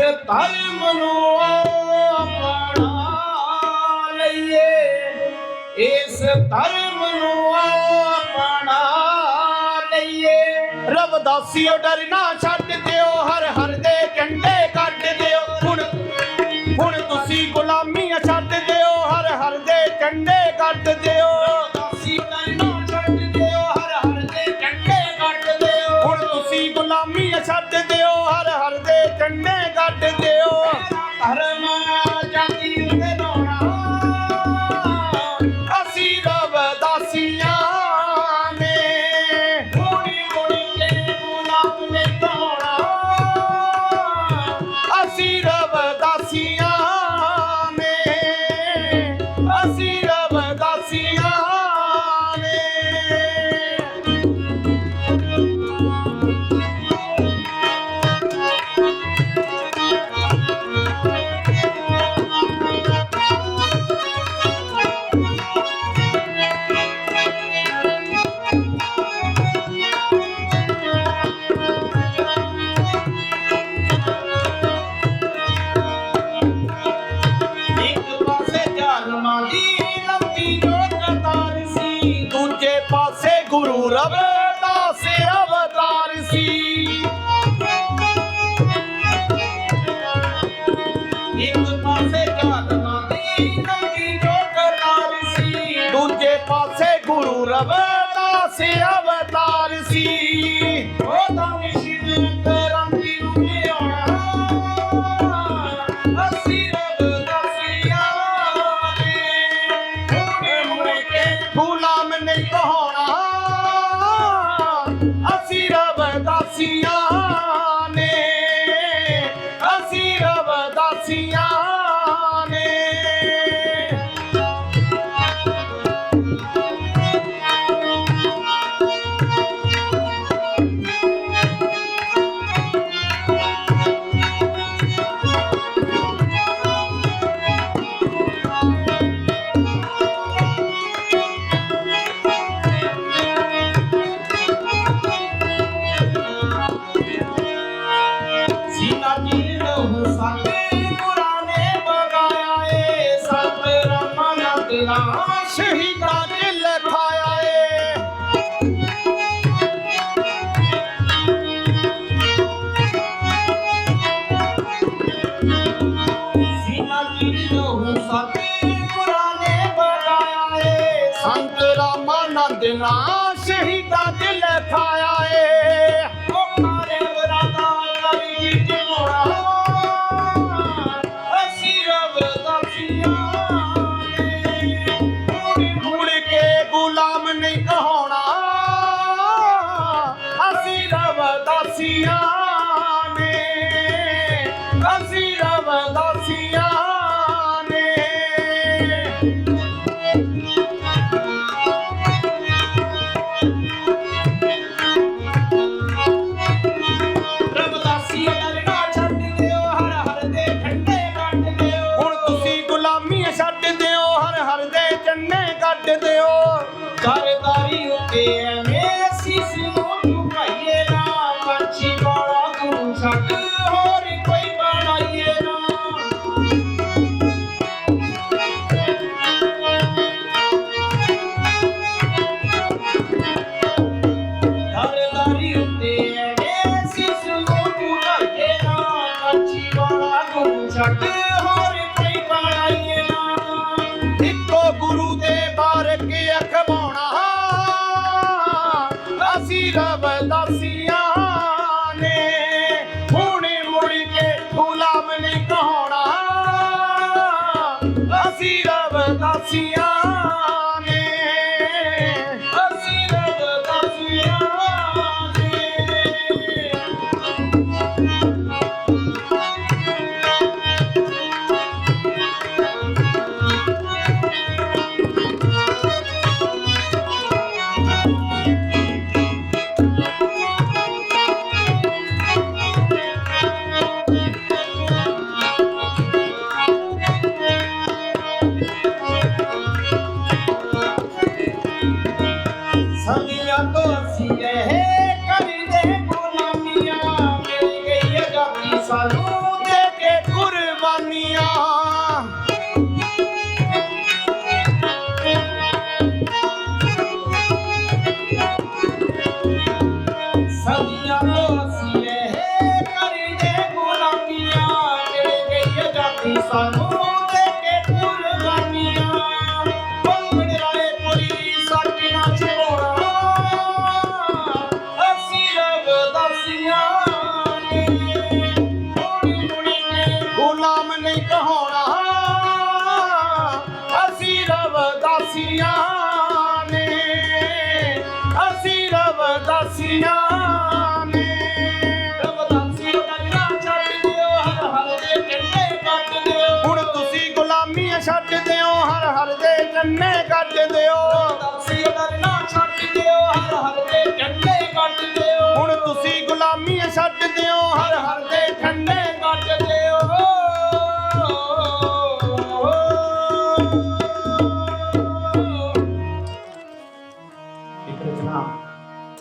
ਕਿਸੇ ਧਰਮ ਨੂੰ ਅਪਣਾ ਲਈਏ। ਇਸ ਧਰਮ ਨੂੰ ਅਪਣਾ ਲਈਏ। ਰਬ ਦਾਸੀਓ, ਡਰ ਨਾ ਛੱਡ ਦਿਓ। ਹਰ ਹਰ ਦੇ ਝੰਡੇ ਕੱਢ ਦਿਓ। ਹੁਣ ਹੁਣ ਤੁਸੀਂ ਗੁਲਾਮੀ ਛੱਡ ਦਿਓ। ਹਰ ਹਰ ਦੇ ਝੰਡੇ ਕੱਢ ਦਿਓ। ਦਾਸੀਓ, ਡਰ ਨਾ ਛੱਡ ਦਿਓ। ਹਰ ਹਰ ਦੇ ਝੰਡੇ ਕੱਢ ਦਿਓ। ਹੁਣ ਤੁਸੀਂ ਗੁਲਾਮੀ ਛੱਡ ਰਵਿਦਾਸ ਅਵਤਾਰ ਸੀ। ਇੱਕ ਪਾਸੇ ਜ਼ਾਲਮਾਂ ਦੀ ਲੰਬੀ ਜੋ ਕਤਾਰ ਸੀ। ਦੂਜੇ ਪਾਸੇ ਗੁਰੂ ਰਵਿਦਾਸ ਅਵਤਾਰ ਨੇ ਏ ਸੰਤ ਨਾ ਸ਼ਹੀਦਾ ਚ ਲਖਾਇਆ ਏ। ਉਹ ਮਾਰੇ ਬਰਾਦਾ ਕਰੀ ਜੀ ਜੋੜਾ ਅਸੀਂ ਰਬ ਦਸਿਆ ਨੇ ਮੁੜ ਕੇ ਗੁਲਾਮ ਨਹੀਂ ਕਹਾਉਣਾ। ਅਸੀਂ ਰਵਦਾਸੀਆਂ ਨੇ ਅਸੀਂ ਰਵਦਾਸੀਆਂ ਨੇ ਬਾਰਕ ਅਖਵਾਉਣਾ ਅਸੀਂ ਰਵਦਾਸੀਆਂ ਨੇ ਹੁਣੇ ਮੁੜ ਕੇ ਗੁਲਾਮ ਨਹੀਂ ਕਹਾਉਣਾ। ਅਸੀਂ ਰਵਦਾਸੀਆਂ ਨੇ সঙ্গে অত ਰਵਦਾਸੀਆਂ ਨੇ, ਅਸੀਂ ਰਵਦਾਸੀਆਂ ਨੇ। ਰਵਦਾਸੀ ਡਰਨਾ ਛੱਡ ਦਿਓ, ਹਰ ਹਰ ਦੇ ਕੰਡੇ ਕੱਟ ਦਿਓ। ਹੁਣ ਤੁਸੀਂ ਗੁਲਾਮੀਆਂ ਛੱਡ ਦਿਓ, ਹਰ ਹਰ ਦੇ ਕੰਨੇ ਕੱਟ ਦਿਓ।